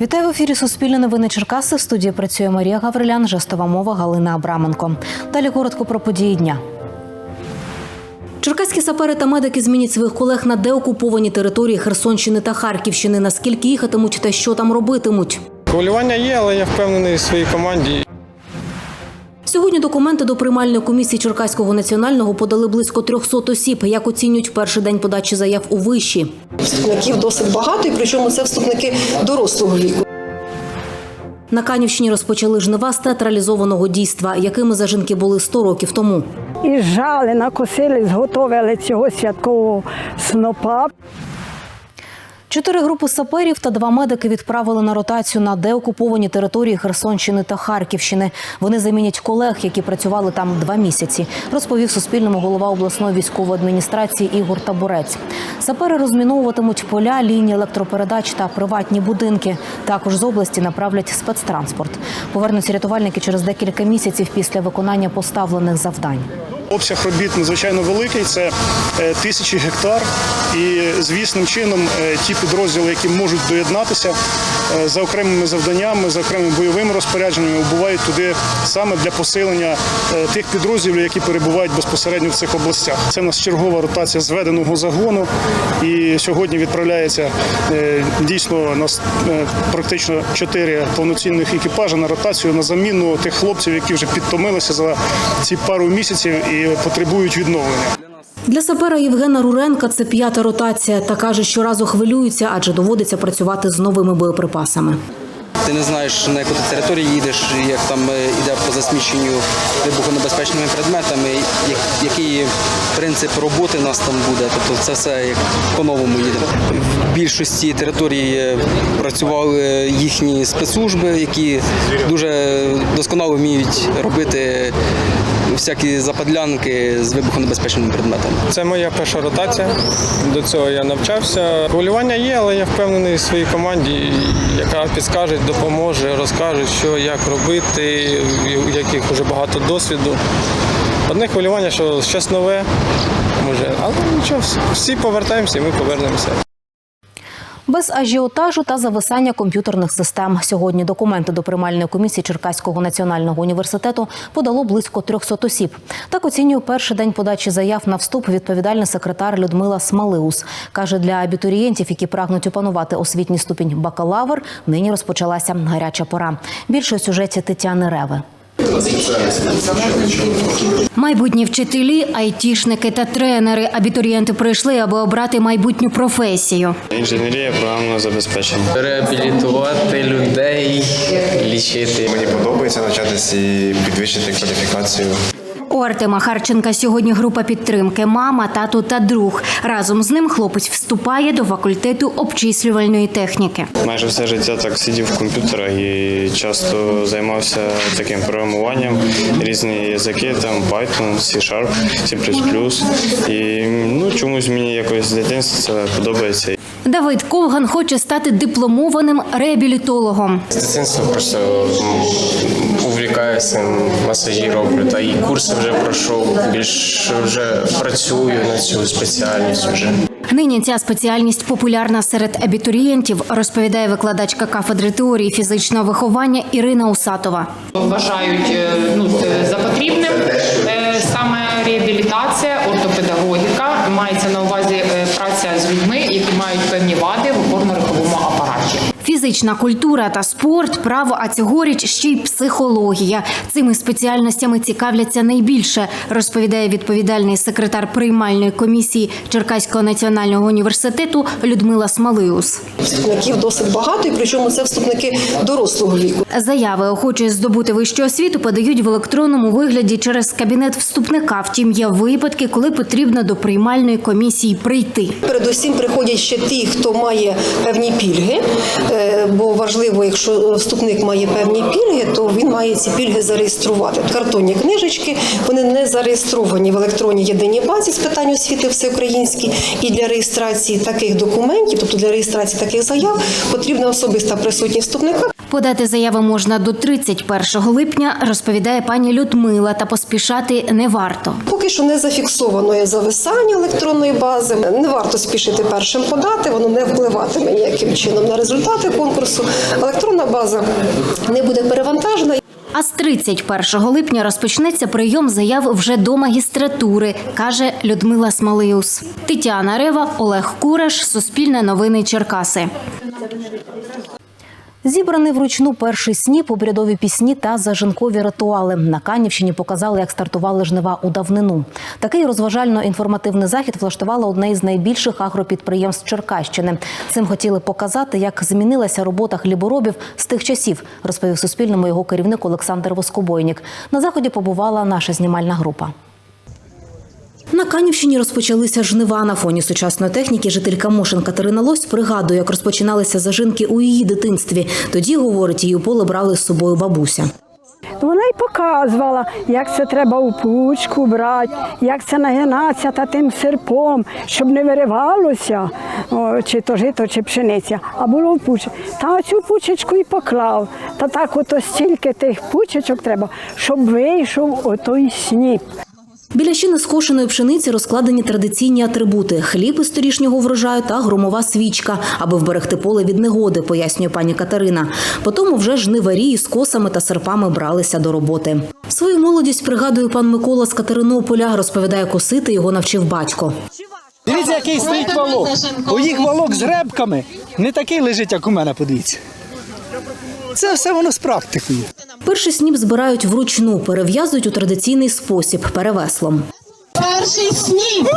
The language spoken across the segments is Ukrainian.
Вітаю в ефірі Суспільне новини Черкаси. В студії працює Марія Гаврилян, жестова мова Галина Абраменко. Далі коротко про події дня. Черкаські сапери та медики змінять своїх колег на деокуповані території Херсонщини та Харківщини. Наскільки їхатимуть та що там робитимуть? Хвилювання є, але я впевнений в своїй команді. Документи до приймальної комісії Черкаського національного подали близько 300 осіб. Як оцінюють перший день подачі заяв у виші? Вступників досить багато, і причому це вступники дорослого віку. На Канівщині розпочали жнива з театралізованого дійства, якими зажинки були 100 років тому. І жали, накосили, зготовили цього святкового снопа. Чотири групи саперів та два медики відправили на ротацію на деокуповані території Херсонщини та Харківщини. Вони замінять колег, які працювали там два місяці, розповів Суспільному голова обласної військової адміністрації Ігор Табурець. Сапери розміновуватимуть поля, лінії електропередач та приватні будинки. Також з області направлять спецтранспорт. Повернуться рятувальники через декілька місяців після виконання поставлених завдань. Обсяг робіт надзвичайно великий, це е, тисячі гектар. І звісним чином е, ті підрозділи, які можуть доєднатися за окремими завданнями, за окремими бойовими розпорядженнями, бувають туди саме для посилення е, тих підрозділів, які перебувають безпосередньо в цих областях. Це у нас чергова ротація зведеного загону. І сьогодні відправляється е, дійсно нас е, практично чотири повноцінних екіпажа на ротацію на заміну тих хлопців, які вже підтомилися за ці пару місяців і потребують відновлення. Для сапера Євгена Руренка це п'ята ротація та каже, щоразу хвилюється, адже доводиться працювати з новими боєприпасами. Ти не знаєш, на яку ти територію їдеш, як там е, іде по засміченню вибухонебезпечними предметами, який принцип роботи у нас там буде. Тобто це все як по-новому їдемо. В більшості територій е, працювали їхні спецслужби, які дуже досконало вміють робити всякі западлянки з вибухонебезпечними предметами. Це моя перша ротація. До цього я навчався. Хвилювання є, але я впевнений в своїй команді, яка підскаже, допоможе, розкаже, що як робити, у яких вже багато досвіду. Одне хвилювання, що щось нове, може, але нічого, всі повертаємося і ми повернемося. Без ажіотажу та зависання комп'ютерних систем. Сьогодні документи до приймальної комісії Черкаського національного університету подало близько 300 осіб. Так оцінює перший день подачі заяв на вступ відповідальний секретар Людмила Смалеус. Каже, для абітурієнтів, які прагнуть опанувати освітній ступінь бакалавр, нині розпочалася гаряча пора. Більше у сюжеті Тетяни Реви. Майбутні вчителі, айтішники та тренери. Абітурієнти прийшли, аби обрати майбутню професію. Інженерія програмного забезпечення. реабілітувати людей, лічити. Мені подобається навчатися і підвищити кваліфікацію. У Артема Харченка сьогодні група підтримки мама, тато та друг. Разом з ним хлопець вступає до факультету обчислювальної техніки. Майже все життя так сидів в комп'ютерах і часто займався таким програмуванням, різні язики, там Python, C-Sharp, C++. І ну, чомусь мені якось з дитинства це подобається. Давид Ковган хоче стати дипломованим реабілітологом. З дитинства просто м, увлікаюся, масажі роблю, та і курси вже пройшов, більш вже працюю на цю спеціальність вже. Нині ця спеціальність популярна серед абітурієнтів, розповідає викладачка кафедри теорії фізичного виховання Ірина Усатова. вважають е, ну, е, за потрібним е, саме реабілітація, ортопедагогіка. Мається на увазі е, праця з людьми, які мають певні вади в опорно-руховому апараті. Фізична культура та спорт, право, а цьогоріч ще й психологія. Цими спеціальностями цікавляться найбільше, розповідає відповідальний секретар приймальної комісії Черкаського національного університету Людмила Смалиус. Вступників досить багато, і причому це вступники дорослого віку. Заяви охочі здобути вищу освіту подають в електронному вигляді через кабінет вступника. Втім, є випадки, коли потрібно до приймальної комісії прийти. Передусім приходять ще ті, хто має певні пільги. Бо важливо, якщо вступник має певні пільги, то він має ці пільги зареєструвати. Картонні книжечки вони не зареєстровані в електронній єдиній базі з питань освіти всеукраїнській. І для реєстрації таких документів, тобто для реєстрації таких заяв, потрібна особиста присутність вступника. Подати заяви можна до 31 липня, розповідає пані Людмила, та поспішати не варто. Поки що не зафіксовано є зависання електронної бази. Не варто спішити першим подати, воно не впливатиме ніяким чином на результати конкурсу. Електронна база не буде перевантажена. А з 31 липня розпочнеться прийом заяв вже до магістратури, каже Людмила Смалеюс. Тетяна Рева, Олег Кураш, Суспільне новини Черкаси. Зібраний вручну перший сніп, обрядові пісні та зажинкові ритуали. На Канівщині показали, як стартували жнива у давнину. Такий розважально-інформативний захід влаштувало одне із найбільших агропідприємств Черкащини. Цим хотіли показати, як змінилася робота хліборобів з тих часів, розповів Суспільному його керівник Олександр Воскобойнік. На заході побувала наша знімальна група. На Канівщині розпочалися жнива на фоні сучасної техніки. Жителька Мошин Катерина Лось пригадує, як розпочиналися зажинки у її дитинстві. Тоді, говорить, її поле брали з собою бабуся. Вона й показувала, як це треба у пучку брати, як це нагинатися та тим серпом, щоб не виривалося, о, чи то жито, чи пшениця, а було в пучку. Та цю пучечку і поклав. Та так ото стільки тих пучечок треба, щоб вийшов отой сніп. Біля ще нескошеної пшениці розкладені традиційні атрибути: хліб із торішнього врожаю та громова свічка, аби вберегти поле від негоди, пояснює пані Катерина. Потім вже жниварі із косами та серпами бралися до роботи. Свою молодість пригадує пан Микола з Катеринополя. Розповідає, косити його навчив батько. Дивіться, який стоїть валок. У їх валок з гребками не такий лежить, як у мене, подивіться. Це все воно з практикою. Перший сніп збирають вручну, перев'язують у традиційний спосіб перевеслом. Перший сніп!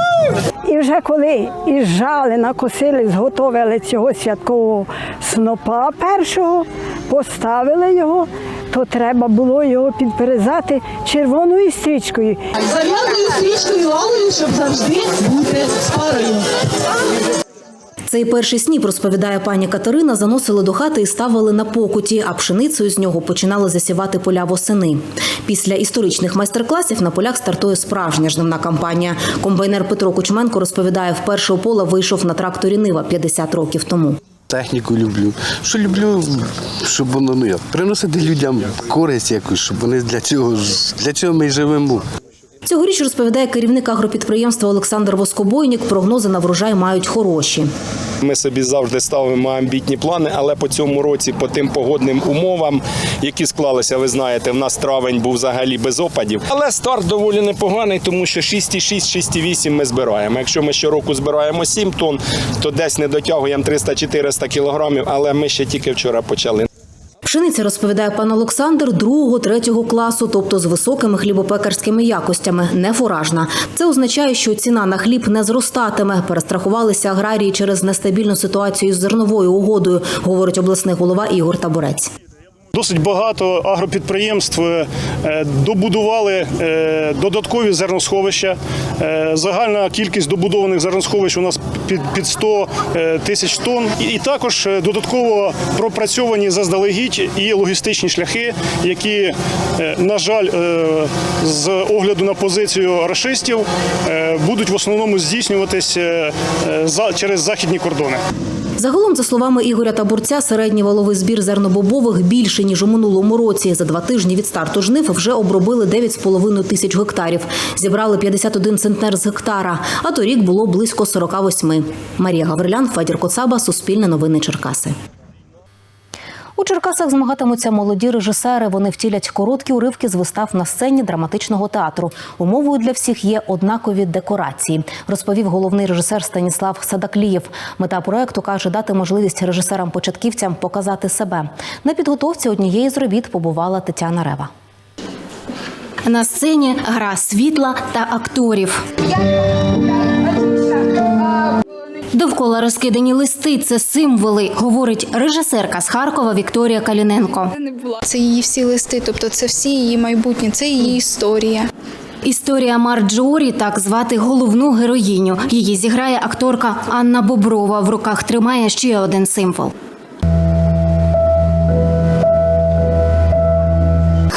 І вже коли і жали, накосили, зготовили цього святкового снопа першого, поставили його, то треба було його підперезати червоною стрічкою. Зарядною стрічкою алою, щоб завжди бути з парою. Цей перший сніп, розповідає пані Катерина, заносили до хати і ставили на покуті, а пшеницею з нього починали засівати поля восени. Після історичних майстер-класів на полях стартує справжня жнивна кампанія. Комбайнер Петро Кучменко розповідає, вперше у поле вийшов на тракторі Нива 50 років тому. Техніку люблю. Що люблю, щоб воно ну приносити людям користь якусь, щоб вони для цього для цього ми живемо. Цьогоріч розповідає керівник агропідприємства Олександр Воскобойнік. Прогнози на врожай мають хороші. Ми собі завжди ставимо амбітні плани, але по цьому році, по тим погодним умовам, які склалися, ви знаєте, в нас травень був взагалі без опадів. Але старт доволі непоганий, тому що 6,6-6,8 ми збираємо. Якщо ми щороку збираємо 7 тонн, то десь не дотягуємо 300-400 кілограмів, але ми ще тільки вчора почали. Пшениця, розповідає пан Олександр, другого, третього класу, тобто з високими хлібопекарськими якостями, не фуражна. Це означає, що ціна на хліб не зростатиме. Перестрахувалися аграрії через нестабільну ситуацію з зерновою угодою, говорить обласний голова Ігор Табурець. Досить багато агропідприємств е, добудували е, додаткові зерносховища. Е, Загальна кількість добудованих зерносховищ у нас під, під 100 е, тисяч тонн. І, також додатково пропрацьовані заздалегідь і логістичні шляхи, які, на жаль, з огляду на позицію рашистів будуть в основному здійснюватись через західні кордони. Загалом, за словами Ігоря Табурця, середній валовий збір зернобобових більше ніж у минулому році. За два тижні від старту жнив вже обробили 9,5 тисяч гектарів. Зібрали 51 центнер з гектара, а торік було близько 48. Марія Гаврилян, Федір Коцаба, Суспільне новини Черкаси. У Черкасах змагатимуться молоді режисери. Вони втілять короткі уривки з вистав на сцені драматичного театру. Умовою для всіх є однакові декорації, розповів головний режисер Станіслав Садаклієв. Мета проекту каже дати можливість режисерам-початківцям показати себе. На підготовці однієї з робіт побувала Тетяна Рева. На сцені гра світла та акторів. Довкола розкидані листи це символи, говорить режисерка з Харкова Вікторія Каліненко. Це її всі листи, тобто це всі її майбутнє, це її історія. Історія Марджорі так звати головну героїню. Її зіграє акторка Анна Боброва. В руках тримає ще один символ.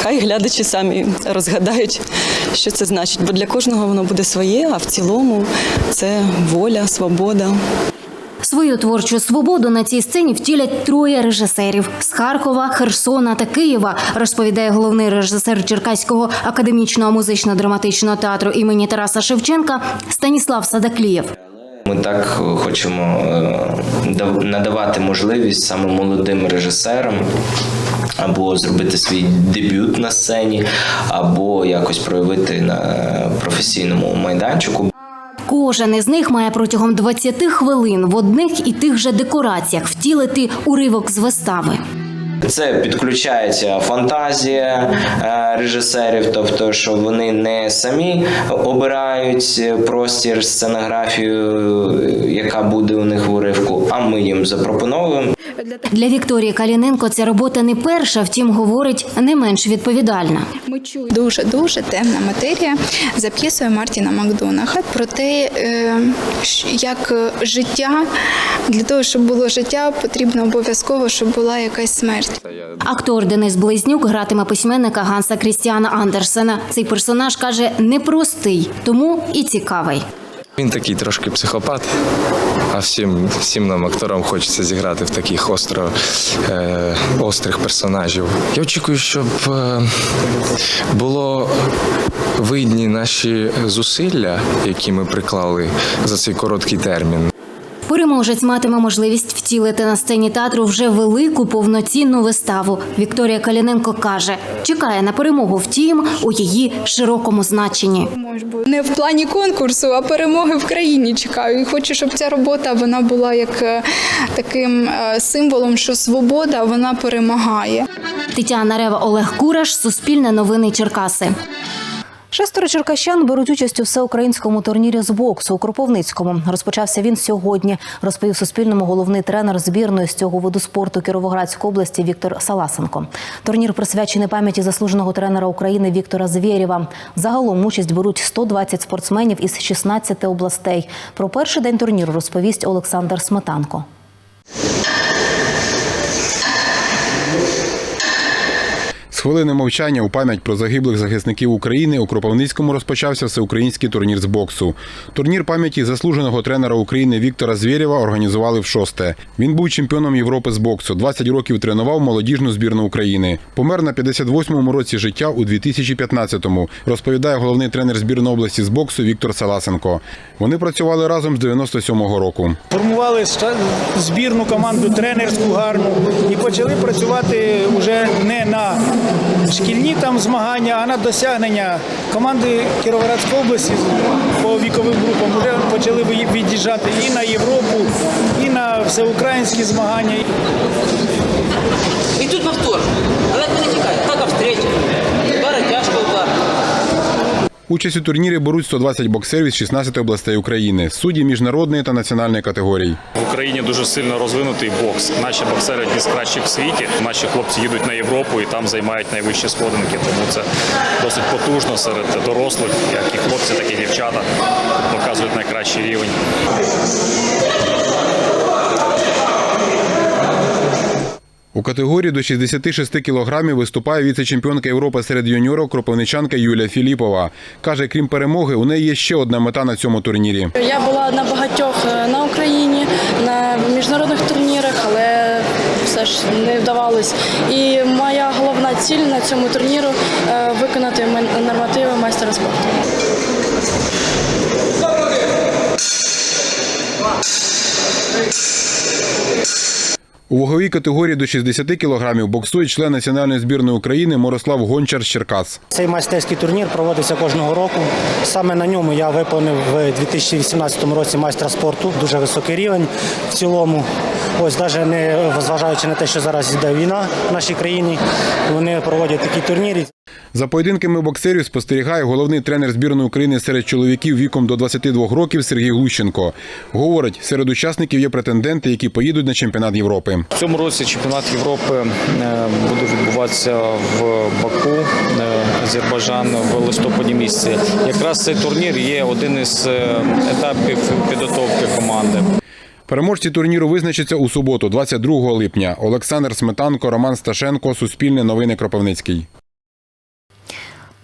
Хай глядачі самі розгадають, що це значить, бо для кожного воно буде своє, а в цілому це воля, свобода. Свою творчу свободу на цій сцені втілять троє режисерів з Харкова, Херсона та Києва, розповідає головний режисер Черкаського академічного музично-драматичного театру імені Тараса Шевченка Станіслав Садаклієв. Ми так хочемо е, надавати можливість саме молодим режисерам або зробити свій дебют на сцені, або якось проявити на професійному майданчику. Кожен із них має протягом 20 хвилин в одних і тих же декораціях втілити уривок з вистави. Це підключається фантазія е, режисерів, тобто, що вони не самі обирають е, простір, сценографію, е, яка буде у них в уривку, а ми їм запропонуємо. Для Вікторії Каліненко ця робота не перша, втім, говорить, не менш відповідальна. Ми чуємо дуже дуже темна матерія за п'єсою Мартіна Макдонаха про те, е, як е, життя для того, щоб було життя, потрібно обов'язково, щоб була якась смерть. Актор Денис Близнюк гратиме письменника Ганса Крістіана Андерсена. Цей персонаж каже непростий, тому і цікавий. Він такий трошки психопат, а всім, всім нам акторам хочеться зіграти в таких остро, е, острих персонажів. Я очікую, щоб е, було видні наші зусилля, які ми приклали за цей короткий термін. Переможець матиме можливість втілити на сцені театру вже велику повноцінну виставу. Вікторія Каліненко каже, чекає на перемогу, втім у її широкому значенні. Не в плані конкурсу, а перемоги в країні чекаю. І хочу, щоб ця робота вона була як е, таким е, символом, що свобода вона перемагає. Тетяна Рева, Олег Кураш, Суспільне новини Черкаси. Шестеро черкащан беруть участь у всеукраїнському турнірі з боксу у Кропивницькому. Розпочався він сьогодні, розповів Суспільному головний тренер збірної з цього виду спорту Кіровоградської області Віктор Саласенко. Турнір присвячений пам'яті заслуженого тренера України Віктора Звєрєва. Загалом участь беруть 120 спортсменів із 16 областей. Про перший день турніру розповість Олександр Сметанко. Хвилини мовчання у пам'ять про загиблих захисників України у Кропивницькому розпочався всеукраїнський турнір з боксу. Турнір пам'яті заслуженого тренера України Віктора Звєрєва організували в шосте. Він був чемпіоном Європи з боксу. 20 років тренував молодіжну збірну України. Помер на 58-му році життя у 2015-му, розповідає головний тренер збірної області з боксу Віктор Саласенко. Вони працювали разом з 97-го року. Формували збірну команду тренерську гарну і почали працювати вже не на шкільні там змагання, а на досягнення команди Кіровоградської області по віковим групам вже почали від'їжджати і на Європу, і на всеукраїнські змагання. І тут повтор. Але не тікає. Так, а встреча. Удар, тяжко удар. Участь у турнірі беруть 120 боксерів з 16 областей України, судді міжнародної та національної категорій. В Україні дуже сильно розвинутий бокс. Наші боксери одні з кращих в світі. Наші хлопці їдуть на Європу і там займають найвищі сходинки. Тому це досить потужно серед дорослих, як і хлопці, так і дівчата показують найкращий рівень. У категорії до 66 кілограмів виступає віце-чемпіонка Європи серед юніорів кропивничанка Юлія Філіпова. Каже, крім перемоги, у неї є ще одна мета на цьому турнірі. Я була на багатьох е, на Україні, на міжнародних турнірах, але все ж не вдавалось. І моя головна ціль на цьому турніру е, виконати нормативи майстера спорту. У ваговій категорії до 60 кілограмів боксує член національної збірної України Мирослав Гончар з Черкас. Цей майстерський турнір проводиться кожного року. Саме на ньому я виповнив в 2018 році майстра спорту. Дуже високий рівень в цілому. Ось навіть не зважаючи на те, що зараз йде війна в нашій країні, вони проводять такі турніри. За поєдинками боксерів спостерігає головний тренер збірної України серед чоловіків віком до 22 років Сергій Глущенко. Говорить, серед учасників є претенденти, які поїдуть на чемпіонат Європи. В цьому році чемпіонат Європи е, буде відбуватися в Баку, е, Азербайджан в листопаді місяці. Якраз цей турнір є один із е, етапів підготовки команди. Переможці турніру визначаться у суботу, 22 липня. Олександр Сметанко, Роман Сташенко, Суспільне новини Кропивницький.